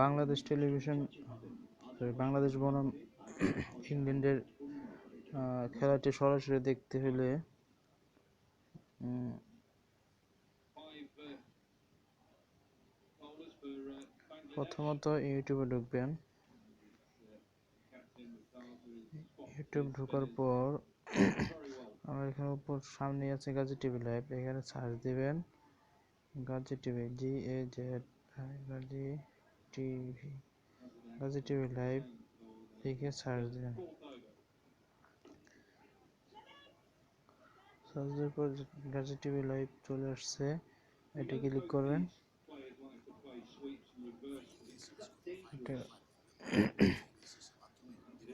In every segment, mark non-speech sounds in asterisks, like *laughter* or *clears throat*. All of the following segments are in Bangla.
বাংলাদেশ টেলিভিশন বাংলাদেশ বনাম ইংল্যান্ডের খেলাটি সরাসরি দেখতে হলে প্রথমত ইউটিউবে ঢুকবেন। ইউটিউব ঢোকার পর আমার এখানে উপর সামনে আছে গাজী টিভি লাইভ এখানে সার্চ দিবেন। Gazi TV G A Z Gazi TV Gazi TV live লিখে সার্চ দিবেন সার্চ দেওয়ার পর গাজী টিভি লাইভ চলে আসছে। এটা ক্লিক করবেন। এটা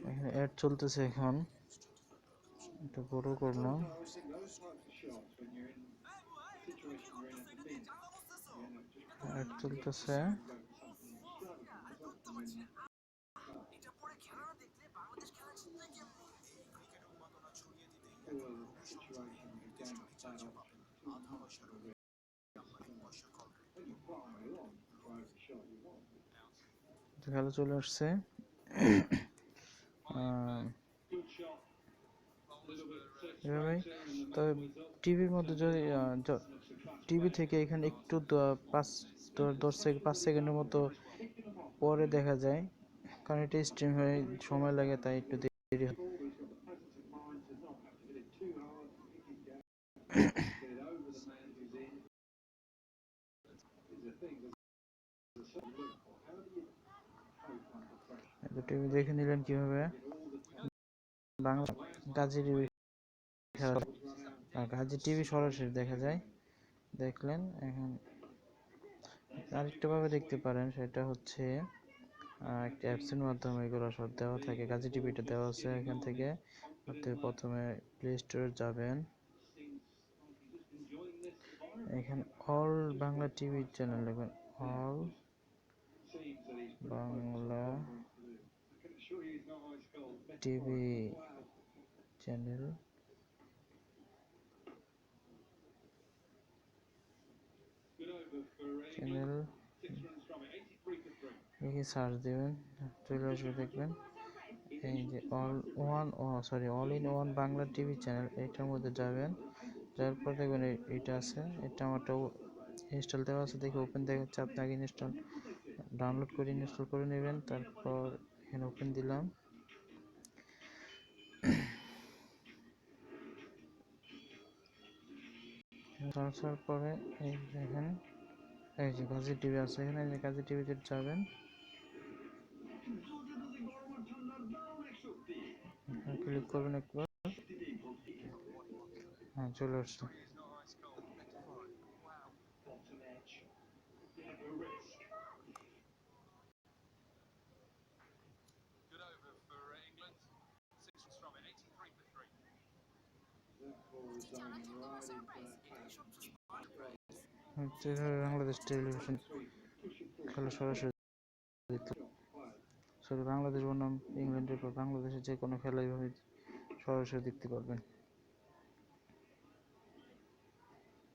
এখানে অ্যাড চলতেছে এখন। এটা বড় করলাম। চলতেছে। খেলা চলে আসছে। তবে টিভির মধ্যে যদি টিভি থেকে এখানে একটু পাঁচ দশ সেকেন্ড পাঁচ সেকেন্ডের মতো পরে দেখা যায়। কারণ এটা স্ট্রিম হয়ে সময় লাগে, তাই একটু দেরি হয়। টিভি দেখে নিলেন কীভাবে? বাংলা গাজী টিভি গাজী টিভি সরাসরি দেখা যায়। দেখলেন, এখন আরেকটা ভাবে দেখতে পারেন, সেটা হচ্ছে একটা অ্যাপসের মাধ্যমে এগুলো সব দেওয়া থাকে। গাজী টিভিটা দেওয়া আছে এখান থেকে। আপনি প্রথমে প্লে স্টোরে যাবেন। এখানে অল বাংলা টিভি চ্যানেল দেখবেন। All Bangla TV channel channel লিখে সার্চ দেবেন চলে আসবে দেখবেন। এই যে all one O sorry all in one Bangla TV channel এটার মধ্যে যাবেন। যাওয়ার পর দেখবেন এইটা আছে। এটা আমারটা ইনস্টল দেওয়া আছে। দেখে ওপেন দেখাচ্ছে আপনি আগে ইনস্টল ডাউনলোড করে ইনস্টল করে নেবেন। তারপর এখানে ওপেন দিলাম। *clears throat* পরে এই দেখেন। এই যে গাজী টিভি আছে, এখানে যে গাজী টিভিতে যাবেন। ক্লিক করবেন একবার। হ্যাঁ চলে আসছে। বাংলাদেশ টেলিভিশন খেলা সরাসরি সরি বাংলাদেশ বনাম, ইংল্যান্ডের পর বাংলাদেশের যে কোনো খেলা এইভাবে সরাসরি দেখতে পারবেন।